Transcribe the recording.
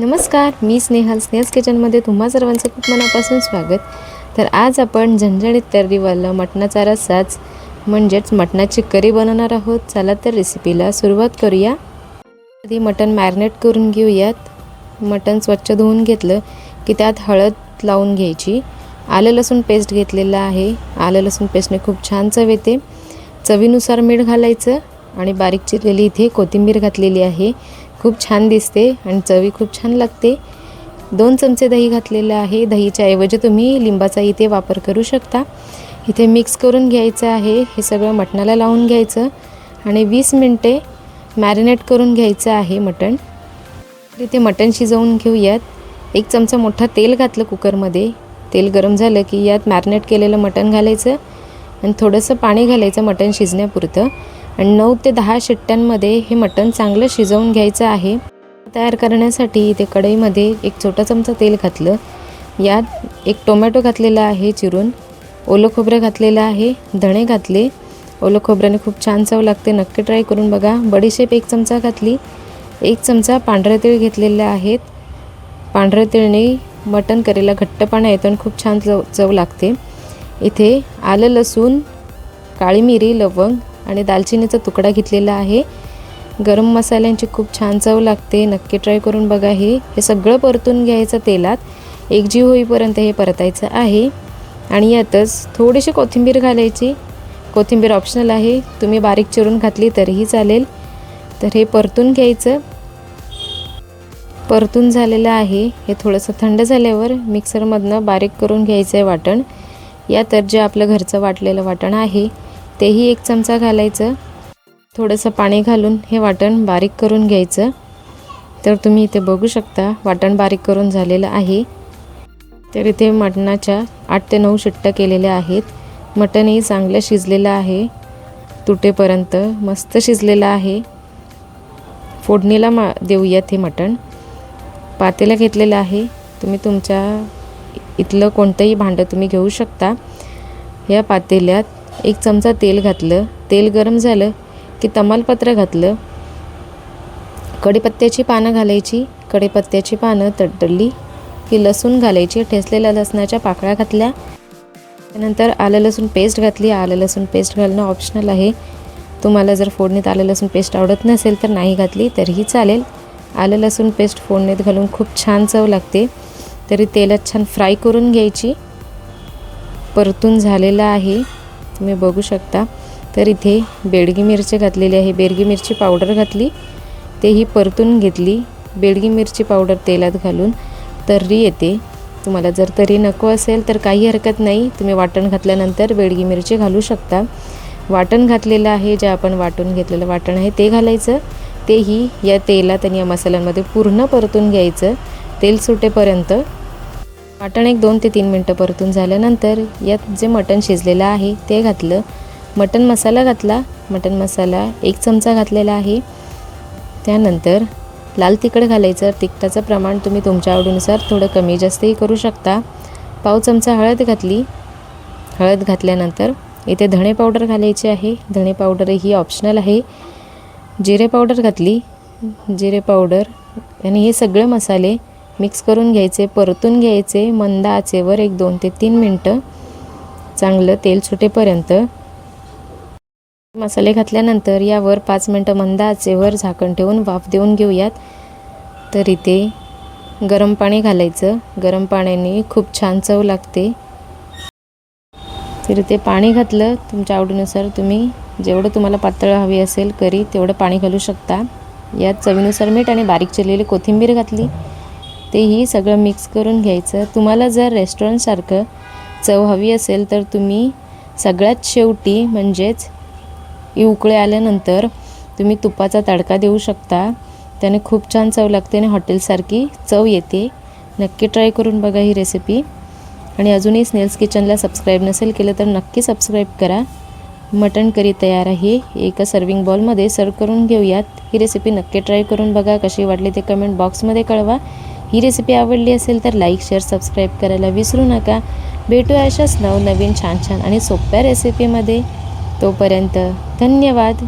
नमस्कार मी स्नेहल स्नेहल्स किचनमध्ये तुम्हा सर्वांचं खूप मनापासून स्वागत. तर आज आपण झणझणीत तर्रीवालं मटणाचा रस्साच म्हणजेच मटणाची करी बनवणार आहोत. चला तर रेसिपीला सुरुवात करूया. आधी मटण मॅरिनेट करून घेऊयात. मटण स्वच्छ धुवून घेतलं की त्यात हळद लावून घ्यायची. आलं लसूण पेस्ट घेतलेलं आहे. आलं लसूण पेस्टने खूप छान चव येते. चवीनुसार मीठ घालायचं आणि बारीक चिरलेली इथे कोथिंबीर घातलेली आहे. खूप छान दिसते आणि चवी खूप छान लागते. दोन चमचे दही घातलेलं आहे. दहीच्या ऐवजी तुम्ही लिंबाचा इथे वापर करू शकता. इथे मिक्स करून घ्यायचं आहे. हे सगळं मटणाला लावून घ्यायचं आणि वीस मिनटे मॅरिनेट करून घ्यायचं आहे मटण. इथे मटण शिजवून घेऊयात. एक चमचा मोठा तेल घातलं कुकरमध्ये. तेल गरम झालं की यात मॅरिनेट केलेलं मटण घालायचं आणि थोडंसं पाणी घालायचं मटण शिजण्यापुरतं. आणि नऊ ते दहा शिट्ट्यांमध्ये हे मटण चांगलं शिजवून घ्यायचं आहे. तयार करण्यासाठी इथे कढईमध्ये एक छोटा चमचा तेल घातलं. यात एक टोमॅटो घातलेला आहे चिरून. ओलं खोबरं घातलेलं आहे. धणे घातले. ओलं खोबऱ्याने खूप छान चव लागते. नक्की ट्राय करून बघा. बडीशेप एक चमचा घातली. एक चमचा पांढरे तीळ घेतलेले आहेत. पांढऱ्या तिळने मटण करीला घट्टपणा येतो आणि खूप छान चव चव लागते. इथे आलं लसूण काळी मिरी लवंग आणि दालचिनीचा तुकडा घेतलेला आहे. गरम मसाल्यांची खूप छान चव लागते. नक्की ट्राय करून बघा हे. हे सगळं परतून घ्यायचं तेलात. एकजीव होईपर्यंत हे परतायचं आहे. आणि यातच थोडीशी कोथिंबीर घालायची. कोथिंबीर ऑप्शनल आहे. तुम्ही बारीक चिरून घातली तरीही चालेल. तर हे परतून घ्यायचं. परतून झालेलं आहे. हे थोडंसं थंड झाल्यावर मिक्सरमधनं बारीक करून घ्यायचं आहे वाटण. या तर जे आपलं घरचं वाटलेलं वाटण आहे. तेही एक चमचा घालायचं. थोडंसं पाणी घालून हे वाटण बारीक करून घ्यायचं. तर तुम्ही इथे बघू शकता वाटण बारीक करून झालेलं आहे. तर इथे मटणाच्या आठ ते नऊ शिट्ट्या केलेल्या आहेत. मटणही चांगलं शिजलेलं आहे. तुटेपर्यंत मस्त शिजलेलं आहे. फोडणीला मा देऊयात हे मटण. पातेलं घेतलेलं आहे. तुम्ही तुमच्या इथलं कोणतंही भांडं तुम्ही घेऊ शकता. या पातेल्यात एक चमचा तेल घातलं. तेल गरम झालं की तमालपत्र घातलं. कढीपत्त्याची पानं घालायची. कढीपत्त्याची पानं तडतडली की लसूण घालायची. ठेचलेल्या लसणाच्या पाकळ्या घातल्या. त्यानंतर आलं लसूण पेस्ट घातली. आलं लसूण पेस्ट घालणं ऑप्शनल आहे. तुम्हाला जर फोडणीत आलं लसूण पेस्ट आवडत नसेल तर नाही घातली तरीही चालेल. आलं लसूण पेस्ट फोडणीत घालून खूप छान चव लागते. तरी तेलात छान फ्राय करून घ्यायची. परतून झालेलं आहे. तुम्ही बघू शकता. तर इथे बेडगी मिरची घातलेली आहे. बेडगी मिरची पावडर घातली. तेही परतून घेतली. बेडगी मिरची पावडर तेलात घालून. तर्री येते. तुम्हाला जर तरी नको असेल तर काही हरकत नाही. तुम्ही वाटण घातल्यानंतर बेडगी मिरची घालू शकता. वाटण घातलेलं आहे जे आपण वाटून घेतलेलं वाटण आहे ते घालायचं. तेही या तेलात आणि या मसाल्यांमध्ये पूर्ण परतून घ्यायचं. तेल सुटेपर्यंत वाटण एक दोन ते तीन मिनटं परतून झाल्यानंतर यात जे मटण शिजलेलं आहे ते घातलं. मटण मसाला घातला. मटण मसाला एक चमचा घातलेला आहे. त्यानंतर लाल तिखट घालायचं. तिखटाचं प्रमाण तुम्ही तुमच्या आवडीनुसार थोडं कमी जास्तही करू शकता. पाव चमचा हळद घातली. हळद घातल्यानंतर इथे धणे पावडर घालायची आहे. धणे पावडर ही ऑप्शनल आहे. जिरे पावडर घातली. जिरे पावडर आणि हे सगळे मसाले मिक्स करून घ्यायचे परतून घ्यायचे मंद आचेवर एक दोन ते तीन मिनटं चांगलं तेल सुटेपर्यंत. मसाले घातल्यानंतर यावर पाच मिनटं मंद आचेवर झाकण ठेवून वाफ देऊन घेऊयात. तर इथे गरम पाणी घालायचं. गरम पाण्याने खूप छान चव लागते. तर इथे पाणी घातलं. तुमच्या आवडीनुसार तुम्ही जेवढं तुम्हाला पातळ हवी असेल करी तेवढं पाणी घालू शकता. यात चवीनुसार मीठ आणि बारीक चिरलेली कोथिंबीर घातली. तेही सगळं मिक्स करून घ्यायचं. तुम्हाला जर रेस्टॉरंटसारखं चव हवी असेल तर तुम्ही सगळ्यात शेवटी म्हणजेच उकळे आल्यानंतर तुम्ही तुपाचा तडका देऊ शकता. त्याने खूप छान चव लागते आणि हॉटेलसारखी चव येते. नक्की ट्राय करून बघा ही रेसिपी आणि अजूनही स्नेल्स किचनला सबस्क्राईब नसेल केलं तर नक्की सबस्क्राईब करा. मटण करी तयार आहे. एका सर्विंग बॉलमध्ये सर्व करून घेऊयात. ही रेसिपी नक्की ट्राय करून बघा. कशी वाटली ते कमेंट बॉक्समध्ये कळवा. ही रेसिपी आवडली असेल तर लाईक शेअर सबस्क्राईब करायला विसरू नका. भेटूया अशाच नवनवीन छान छान आणि सोप्या रेसिपीमध्ये तोपर्यंत धन्यवाद.